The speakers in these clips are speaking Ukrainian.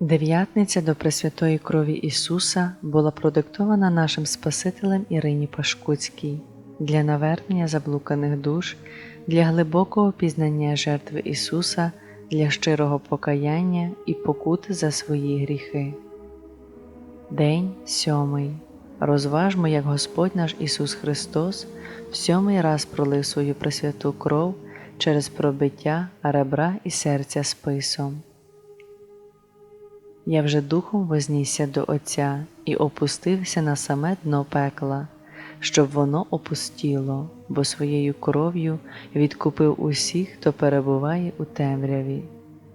Дев'ятниця до Пресвятої крові Ісуса була продиктована нашим Спасителем Ірині Пашкуцькій для навернення заблуканих душ, для глибокого пізнання жертви Ісуса, для щирого покаяння і покути за свої гріхи. День сьомий. Розважмо, як Господь наш Ісус Христос в сьомий раз пролив свою пресвяту кров через пробиття ребра і серця списом. Я вже духом вознісся до Отця і опустився на саме дно пекла, щоб воно опустіло, бо своєю кров'ю відкупив усіх, хто перебуває у темряві.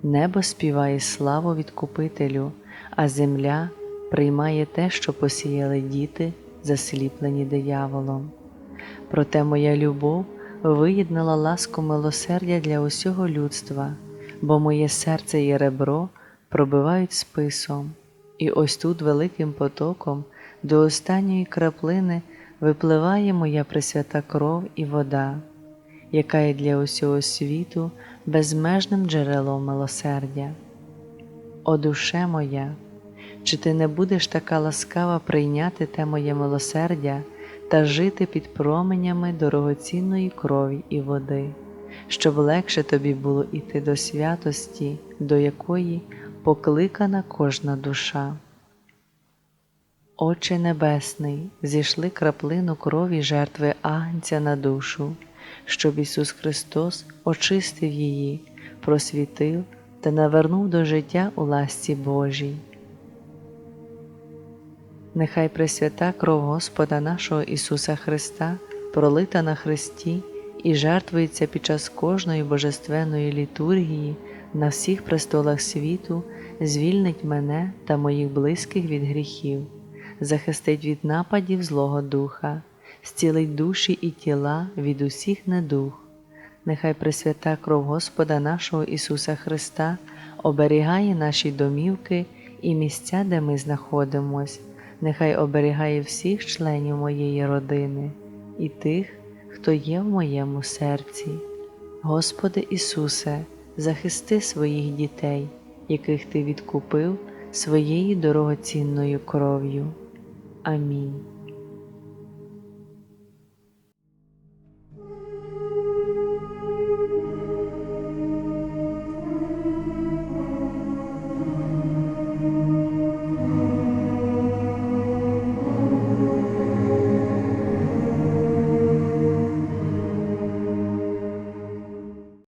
Небо співає славу відкупителю, а земля приймає те, що посіяли діти, засліплені дияволом. Проте моя любов виєднала ласку милосердя для усього людства, бо моє серце і ребро пробивають списом, і ось тут великим потоком до останньої краплини випливає моя пресвята кров і вода, яка є для усього світу безмежним джерелом милосердя. О душе моя, чи ти не будеш така ласкава прийняти те моє милосердя та жити під променями дорогоцінної крові і води, щоб легше тобі було іти до святості, до якої покликана кожна душа. Отче Небесний, зійшли краплину крові жертви Агнця на душу, щоб Ісус Христос очистив її, просвітив та навернув до життя у ласці Божій. Нехай Пресвята кров Господа нашого Ісуса Христа, пролита на Христі і жертвується під час кожної божественної літургії на всіх престолах світу, звільнить мене та моїх близьких від гріхів, захистить від нападів Злого Духа, зцілить душі і тіла від усіх недух. Нехай Пресвята кров Господа нашого Ісуса Христа оберігає наші домівки і місця, де ми знаходимось, нехай оберігає всіх членів моєї родини і тих, хто є в моєму серці. Господи Ісусе, захисти своїх дітей, яких Ти відкупив своєю дорогоцінною кров'ю. Амінь.